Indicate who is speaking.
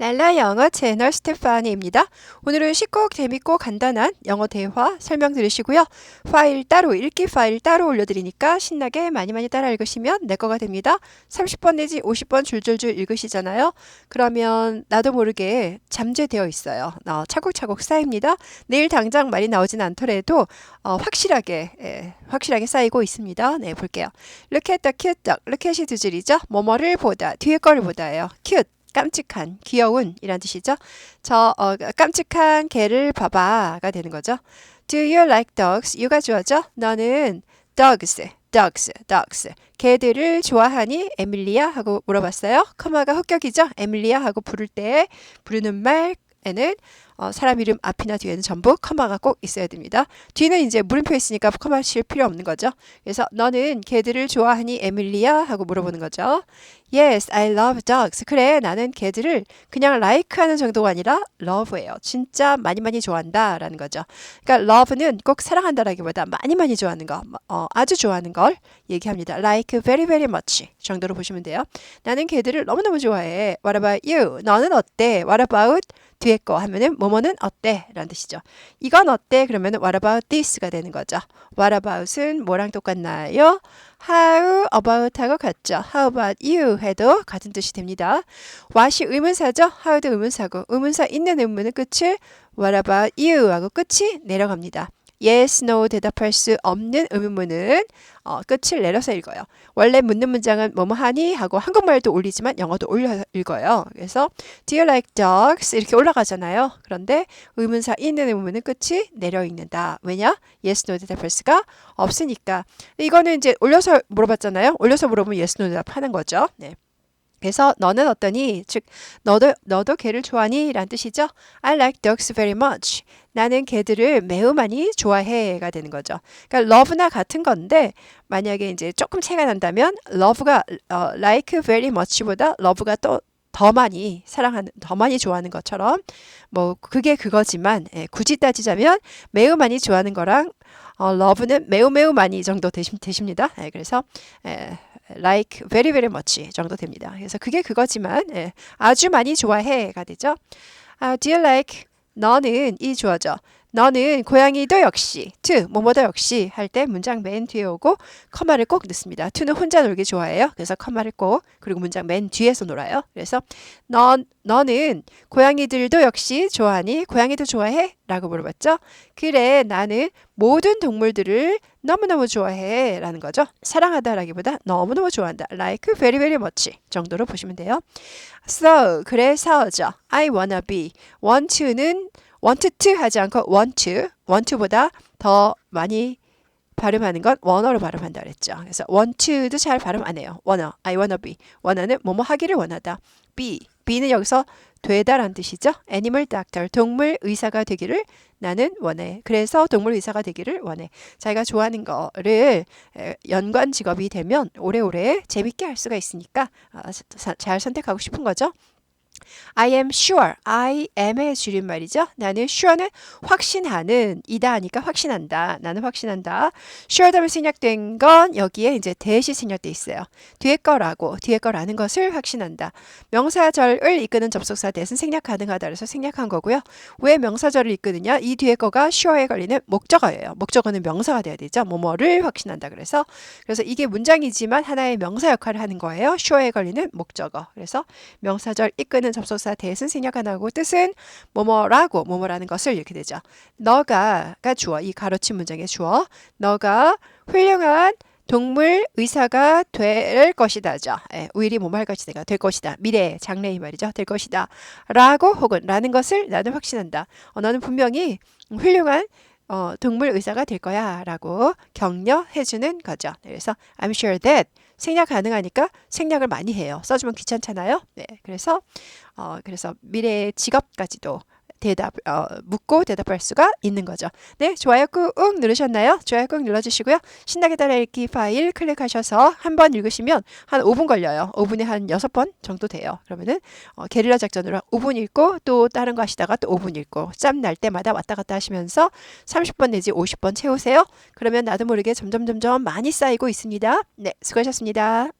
Speaker 1: 랄라 영어 채널 스테파니입니다. 오늘은 쉽고 재밌고 간단한 영어 대화 설명 들으시고요. 파일 따로 읽기 파일 따로 올려드리니까 신나게 많이 많이 따라 읽으시면 내 거가 됩니다. 30번 내지 50번 줄줄줄 읽으시잖아요. 그러면 나도 모르게 잠재되어 있어요. 어, 차곡차곡 쌓입니다. 내일 당장 말이 나오진 않더라도 어, 확실하게 예, 확실하게 쌓이고 있습니다. 네 볼게요. Look at the cute dog. Look at이 두 줄이죠. 뭐뭐를 보다 뒤에 거를 보다예요. cute 깜찍한, 귀여운 이란 뜻이죠. 저 어, 깜찍한 개를 봐봐가 되는 거죠. Do you like dogs? you가 주어져. 너는 dogs, dogs, dogs. 개들을 좋아하니 에밀리아 하고 물어봤어요. 커마가 흑격이죠. 에밀리아 하고 부를 때 부르는 말 에는 어, 사람 이름 앞이나 뒤에는 전부 커마가 꼭 있어야 됩니다. 뒤는 이제 물음표 있으니까 커마 칠 필요 없는 거죠. 그래서 너는 개들을 좋아하니 에밀리아 하고 물어보는 거죠. Yes, I love dogs. 그래, 나는 개들을 그냥 like 하는 정도가 아니라 love예요. 진짜 많이 많이 좋아한다 라는 거죠. 그러니까 love는 꼭 사랑한다라기보다 많이 많이 좋아하는 거, 어, 아주 좋아하는 걸 얘기합니다. like very very much 정도로 보시면 돼요. 나는 개들을 너무너무 좋아해. What about you? 너는 어때? What about 뒤에 거 하면은 뭐뭐는 어때? 라는 뜻이죠. 이건 어때? 그러면은 what about this가 되는 거죠. what about은 뭐랑 똑같나요? how about 하고 같죠. how about you 해도 같은 뜻이 됩니다. what이 의문사죠. how도 의문사고 의문사 있는 의문은 끝을 what about you 하고 끝이 내려갑니다. Yes, no 대답할 수 없는 의문문은 어, 끝을 내려서 읽어요. 원래 묻는 문장은 뭐뭐 하니 하고 한국말도 올리지만 영어도 올려 읽어요. 그래서 do you like dogs 이렇게 올라가잖아요. 그런데 의문사 있는 의문은 끝이 내려 읽는다. 왜냐? yes, no 대답할 수가 없으니까. 이거는 이제 올려서 물어봤잖아요. 올려서 물어보면 yes, no 대답하는 거죠. 네. 그래서 너는 어떠니? 즉 너도 너도 개를 좋아하니? 라는 뜻이죠. I like dogs very much. 나는 개들을 매우 많이 좋아해가 되는 거죠. 그러니까 love나 같은 건데 만약에 이제 조금 차이가 난다면 love가 어, like very much보다 love가 또 더 많이 사랑하는, 더 많이 좋아하는 것처럼 뭐 그게 그거지만 예, 굳이 따지자면 매우 많이 좋아하는 거랑 어, love는 매우 매우 많이 정도 되시, 되십니다. 예, 그래서 예, like very very much 정도 됩니다. 그래서 그게 그거지만 예, 아주 많이 좋아해가 되죠. 아, do you like 너는 이 주어져. 너는 고양이도 역시 to 뭐뭐도 역시 할 때 문장 맨 뒤에 오고 커마를 꼭 넣습니다. to는 혼자 놀기 좋아해요. 그래서 커마를 꼭 그리고 문장 맨 뒤에서 놀아요. 그래서 너 너는 고양이들도 역시 좋아하니 고양이도 좋아해? 라고 물어봤죠. 그래 나는 모든 동물들을 너무너무 좋아해 라는 거죠. 사랑하다라기보다 너무너무 좋아한다. like very very much 정도로 보시면 돼요. So 그래서죠. I wanna be want to는 want to 하지 않고 want to, want to보다 더 많이 발음하는 건 원어로 발음한다 그랬죠. 그래서 want to도 잘 발음 안 해요. wanna, I wanna be. wanna는 뭐뭐 하기를 원하다. be, be는 여기서 되다라는 뜻이죠. animal doctor, 동물 의사가 되기를 나는 원해. 그래서 동물 의사가 되기를 원해. 자기가 좋아하는 거를 연관 직업이 되면 오래오래 재밌게 할 수가 있으니까 아, 잘 선택하고 싶은 거죠. I am sure. I am의 줄임말이죠. 나는 sure는 확신하는 이다 하니까 확신한다. 나는 확신한다. sure 다음에 생략된 건 여기에 이제 대시 생략돼 있어요. 뒤에 거라고 뒤에 거라는 것을 확신한다. 명사절을 이끄는 접속사 대신 생략 가능하다 그래서 생략한 거고요. 왜 명사절을 이끄느냐? 이 뒤에 거가 sure에 걸리는 목적어예요. 목적어는 명사가 돼야 되죠. 뭐뭐를 확신한다 그래서 그래서 이게 문장이지만 하나의 명사 역할을 하는 거예요. sure에 걸리는 목적어. 그래서 명사절 이끄는 접속사 대신 생략 하나고 뜻은 뭐뭐라고 뭐뭐라는 것을 이렇게 되죠. 너가가 주어 이 가로친 문장의 주어 너가 훌륭한 동물 의사가 될 것이다죠. 예, 우일이 뭐할 것이다. 될 것이다. 미래, 장래 이 말이죠. 될 것이다. 라고 혹은 라는 것을 나는 확신한다. 어, 너는 분명히 훌륭한 어, 동물 의사가 될 거야 라고 격려해주는 거죠. 그래서 I'm sure that 생략 가능하니까 생략을 많이 해요. 써주면 귀찮잖아요. 네, 그래서 어, 그래서 미래의 직업까지도 대답 어, 묻고 대답할 수가 있는 거죠. 네, 좋아요 꾹 누르셨나요? 좋아요 꾹 눌러주시고요. 신나게 따라 읽기 파일 클릭하셔서 한 번 읽으시면 한 5분 걸려요. 5분에 한 6번 정도 돼요. 그러면은 어, 게릴라 작전으로 5분 읽고 또 다른 거 하시다가 또 5분 읽고 짬 날 때마다 왔다 갔다 하시면서 30번 내지 50번 채우세요. 그러면 나도 모르게 점점 점점 많이 쌓이고 있습니다. 네, 수고하셨습니다.